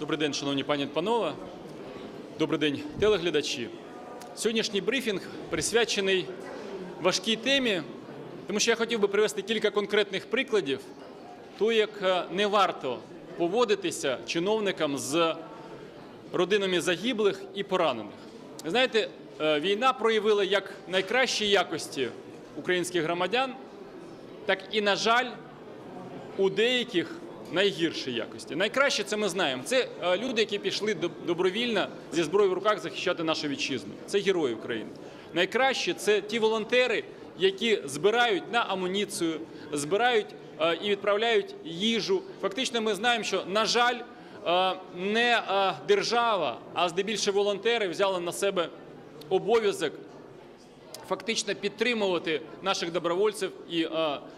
Добрий день, шановні пані та панове. Добрий день, телеглядачі. Сьогоднішній брифінг присвячений важкій темі, тому що я хотів би привести кілька конкретних прикладів, то як е, не варто поводитися чиновникам з родинами загиблих і поранених. Знаєте, е, війна проявила як найкращі якості українських громадян, так і, на жаль, у деяких найгірші якості. Найкраще це ми знаємо. Це е, люди, які пішли до- добровільно зі зброєю в руках захищати нашу вітчизну. Це герої України. Найкраще це ті волонтери, які збирають на амуніцію, збирають е, і відправляють їжу. Фактично, ми знаємо, що на жаль, е, не держава, а здебільшого волонтери взяли на себе обов'язок фактично підтримувати наших добровольців і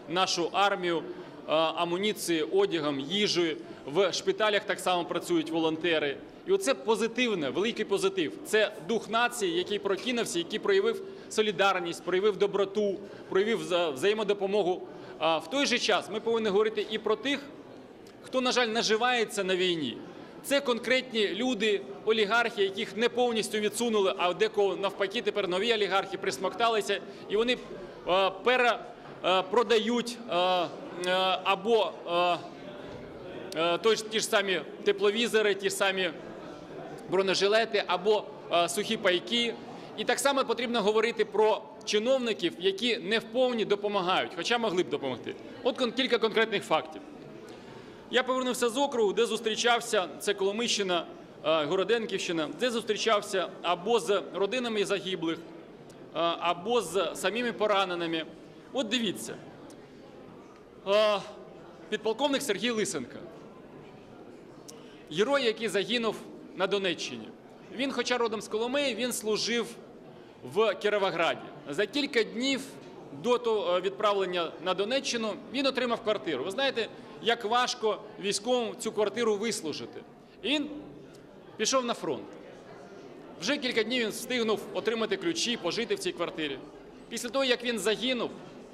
нашу армію е, амуніцією, одягом, їжею. В шпиталях так само працюють волонтери. І оце позитивне, великий позитив. Це дух нації, який прокинувся, який проявив солідарність, проявив доброту, проявив вза- взаємодопомогу. А в той же час ми повинні говорити і про тих, хто, на жаль, наживається на війні. Це конкретні люди, олігархи, яких не повністю відсунули, а декого навпаки тепер нові олігархи присмокталися, і вони е, перепродають е, або е, е, ті ж самі тепловізори, ті ж самі бронежилети або е, сухі пайки. І так само потрібно говорити про чиновників, які не вповні допомагають, хоча могли б допомогти. От кілька конкретних фактів. Я повернувся з округу, де зустрічався, це Коломийщина, е, Городенківщина, де зустрічався або з родинами загиблих, е, або з самими пораненими. От дивіться, Е, підполковник Сергій Лисенко, герой, який загинув на Донеччині. Він, хоча родом з Коломиї, він служив в Кіровограді. За кілька днів до того відправлення на Донеччину він отримав квартиру. Ви знаєте, як важко військовому цю квартиру вислужити. Він пішов на фронт. Вже кілька днів він встигнув отримати ключі, пожити в цій квартирі. Після того, як він загинув,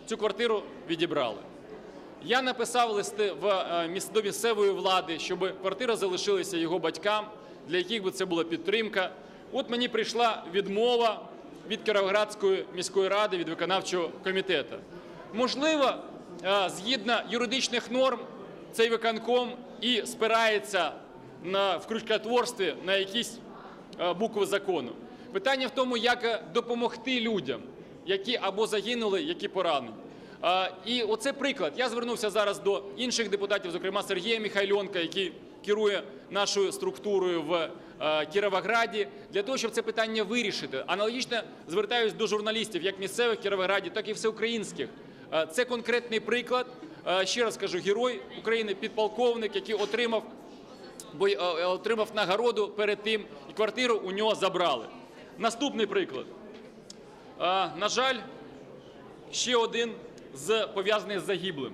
цю квартиру відібрали. Я написав листи в е, до місцевої влади, щоб квартира залишилася його батькам, для яких би це була підтримка. От мені прийшла відмова від Кіровоградської міської ради, від виконавчого комітету. Можливо, е, згідно юридичних норм, цей виконком і спирається на в крючкотворстві на якісь е, букви закону. Питання в тому, як допомогти людям, які або загинули, які поранені. І оце приклад. Я звернувся зараз до інших депутатів, зокрема Сергія Михайльонка, який керує нашою структурою в е, Кіровограді, для того, щоб це питання вирішити. Аналогічно звертаюся до журналістів, як місцевих в Кіровограді, так і всеукраїнських. Е, Це конкретний приклад. Е, Ще раз кажу, герой України, підполковник, який отримав бо отримав нагороду перед тим, і квартиру у нього забрали. Наступний приклад. На жаль, ще один з пов'язаний з загиблим.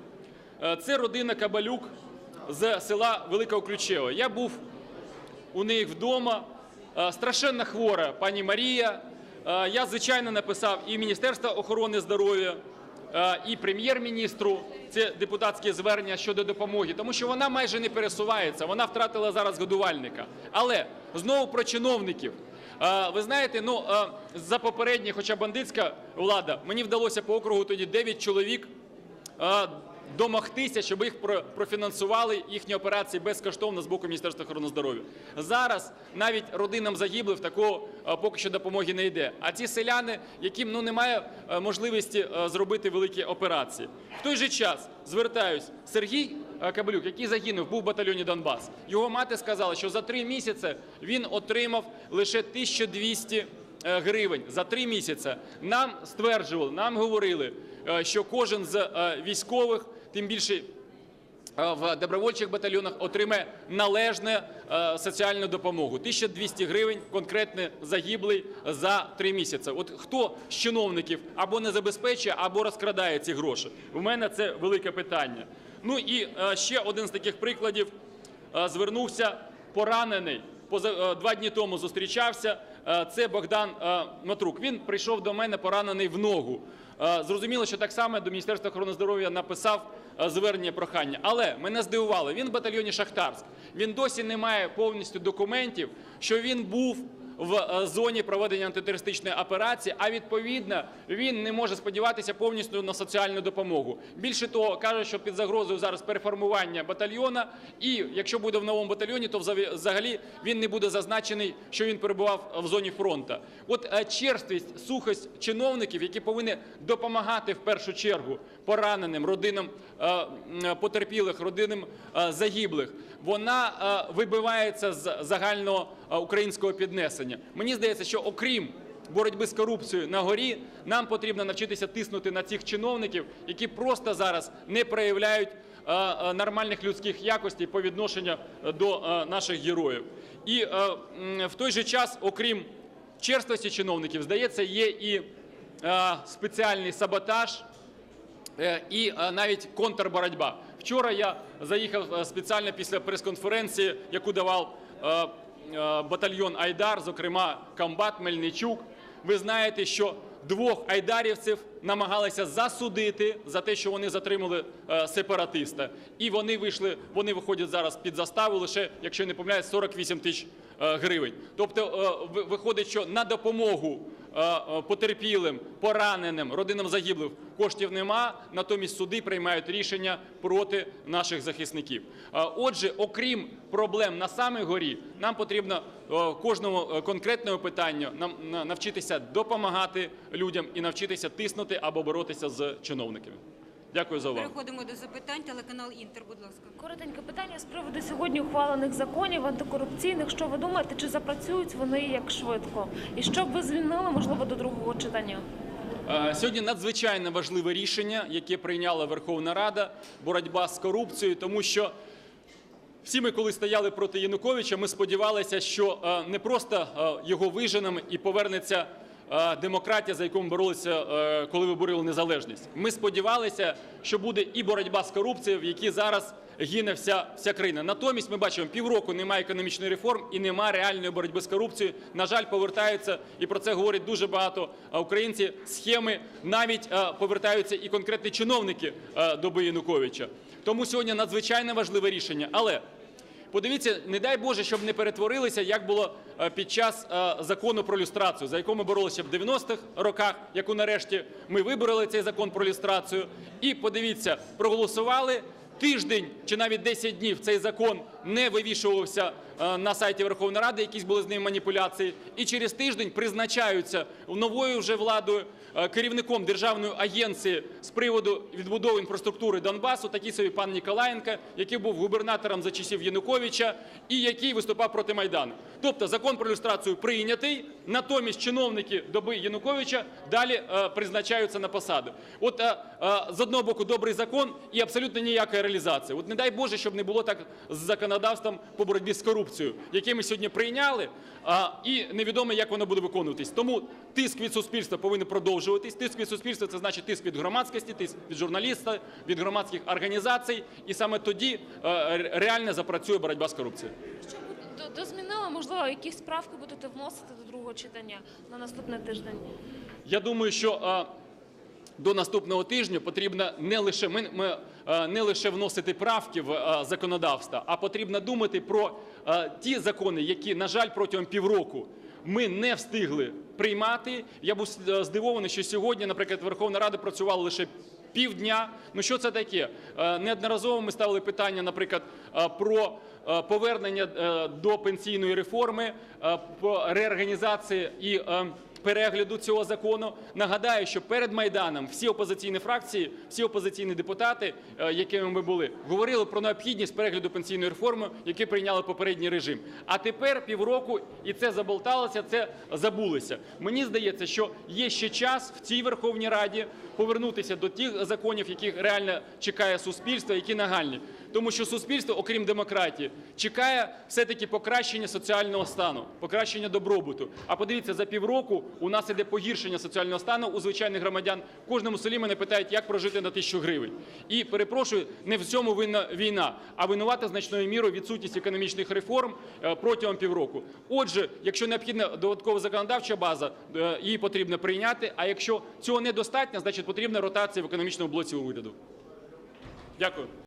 Е, Це родина Кабалюк з села Велика Ключева. Я був у них вдома. Е, Страшенно хвора пані Марія. Е, Я, звичайно, написав і Міністерство охорони здоров'я, і прем'єр-міністру. Це депутатське звернення щодо допомоги, тому що вона майже не пересувається. Вона втратила зараз годувальника. Але знову про чиновників. Ви знаєте, ну за попередні, хоча бандитська влада, мені вдалося по округу тоді 9 чоловік домогтися, щоб їх про- профінансували їхні операції безкоштовно з боку Міністерства охорони здоров'я. Зараз навіть родинам загиблих такого поки що допомоги не йде. А ці селяни, яким ну немає можливості зробити великі операції. В той же час звертаюсь, Сергій Кабелюк, який загинув, був в батальйоні Донбас. Його мати сказала, що за три місяці він отримав лише 1200 е, гривень за три місяці. Нам стверджували, нам говорили, е, що кожен з е, військових, тим більше в добровольчих батальйонах, отримає належну е, соціальну допомогу. 1200 гривень конкретно загиблий за три місяці. От хто з чиновників або не забезпечує, або розкрадає ці гроші? У мене це велике питання. Ну і е, ще один з таких прикладів. Е, Звернувся поранений. Е, два дні тому зустрічався. Е, Це Богдан е, Матрук. Він прийшов до мене поранений в ногу. Е, Зрозуміло, що так само до Міністерства охорони здоров'я написав е, звернення прохання. Але мене здивувало, він в батальйоні Шахтарськ. Він досі не має повністю документів, що він був в е, зоні проведення антитерористичної операції, а відповідно він не може сподіватися повністю на соціальну допомогу. Більше того, каже, що під загрозою зараз переформування батальйона, і якщо буде в новому батальйоні, то взагалі- він не буде зазначений, що він перебував в зоні фронту. От е, черствість, сухость чиновників, які повинні допомагати в першу чергу пораненим родинам е, потерпілих, родинам загиблих, вона е, вибивається з загального е, піднесення. Мені здається, що окрім боротьби з корупцією на горі, нам потрібно навчитися тиснути на цих чиновників, які просто зараз не проявляють е, нормальних людських якостей по відношенню до наших героїв. І в той же час, окрім черствості чиновників, здається, є і спеціальний саботаж і навіть контрборотьба. Вчора я заїхав е, спеціально після прес-конференції, яку давав е, е, батальйон Айдар, зокрема комбат Мельничук. Ви знаєте, що двох айдарівців намагалися засудити за те, що вони затримали сепаратиста. І вони вийшли, вони виходять зараз під заставу лише, якщо не помиляюсь, 48 тисяч гривень. Тобто ви- виходить, що на допомогу потерпілим, пораненим, родинам загиблих коштів нема, натомість суди приймають рішення проти наших захисників. Е, Отже, окрім проблем на самій горі, нам потрібно е, кожному е, конкретному питанню навчитися допомагати людям і навчитися тиснути або боротися з чиновниками. Дякую за увагу. Переходимо до запитань. Телеканал Інтер, будь ласка. Коротеньке питання з приводу сьогодні ухвалених законів антикорупційних. Що ви думаєте, чи запрацюють вони як швидко? І що б ви змінили, можливо, до другого читання? Е, Сьогодні надзвичайно важливе рішення, яке прийняла Верховна Рада, боротьба з корупцією, тому що всі ми, коли стояли проти Януковича, ми сподівалися, що е, не просто е, його виженемо і повернеться демократія, за яку ми боролися, е, коли ви незалежність. Ми сподівалися, що буде і боротьба з корупцією, в якій зараз гине вся, вся країна. Натомість ми бачимо, півроку немає економічної реформ і немає реальної боротьби з корупцією. На жаль, повертаються, і про це говорять дуже багато е, українців, схеми, навіть е, повертаються і конкретні чиновники е, доби Януковича. Тому сьогодні надзвичайно важливе рішення. Але Подивіться, не дай Боже, щоб не перетворилися, як було е, під час е, закону про люстрацію, за яку ми боролися в 90-х роках, яку нарешті ми вибороли цей закон про люстрацію. І подивіться, проголосували тиждень чи навіть 10 днів цей закон не вивішувався е, на сайті Верховної Ради, якісь були з ним маніпуляції. І через тиждень призначаються новою вже владою е, керівником державної агенції з приводу відбудови інфраструктури Донбасу, такий собі пан Ніколаєнко, який був губернатором за часів Януковича і який виступав проти Майдану. Тобто закон про люстрацію прийнятий, натомість чиновники доби Януковича далі е, призначаються на посади. От з одного боку добрий закон і абсолютно ніякої реалізації. От не дай Боже, щоб не було так з законодавством по боротьбі з корупцією, яке ми сьогодні прийняли, і невідомо, як воно буде виконуватись. Тому тиск від суспільства повинен продовжуватись. Тиск від суспільства це значить тиск від громадськості, тиск від журналіста, від громадських організацій, і саме тоді е, реально запрацює боротьба з корупцією. Що до- дозмінили, можливо, якісь справки будете вносити до другого читання на наступний тиждень? Я думаю, що е, до наступного тижня потрібно не лише ми, ми е, не лише вносити правки в е, законодавство, а потрібно думати про е, ті закони, які, на жаль, протягом півроку ми не встигли приймати. Я був здивований, що сьогодні, наприклад, Верховна Рада працювала лише півдня. Ну що це таке? Неодноразово ми ставили питання, наприклад, про повернення до пенсійної реформи, по реорганізації і перегляду цього закону. Нагадаю, що перед Майданом всі опозиційні фракції, всі опозиційні депутати, е, якими ми були, говорили про необхідність перегляду пенсійної реформи, який прийняли попередній режим. А тепер півроку і це заболталося, це забулося. Мені здається, що є ще час в цій Верховній Раді повернутися до тих законів, яких реально чекає суспільство, які нагальні. Тому що суспільство, окрім демократії, чекає все-таки покращення соціального стану, покращення добробуту. А подивіться, за півроку у нас іде погіршення соціального стану у звичайних громадян. Кожному селі мене питають, як прожити на тисячу гривень. І перепрошую, не в цьому винна війна, а винувата значною мірою відсутність економічних реформ е, протягом півроку. Отже, якщо необхідна додаткова законодавча база, е, її потрібно прийняти. А якщо цього недостатньо, значить потрібна ротація в економічному блоці уряду. Дякую.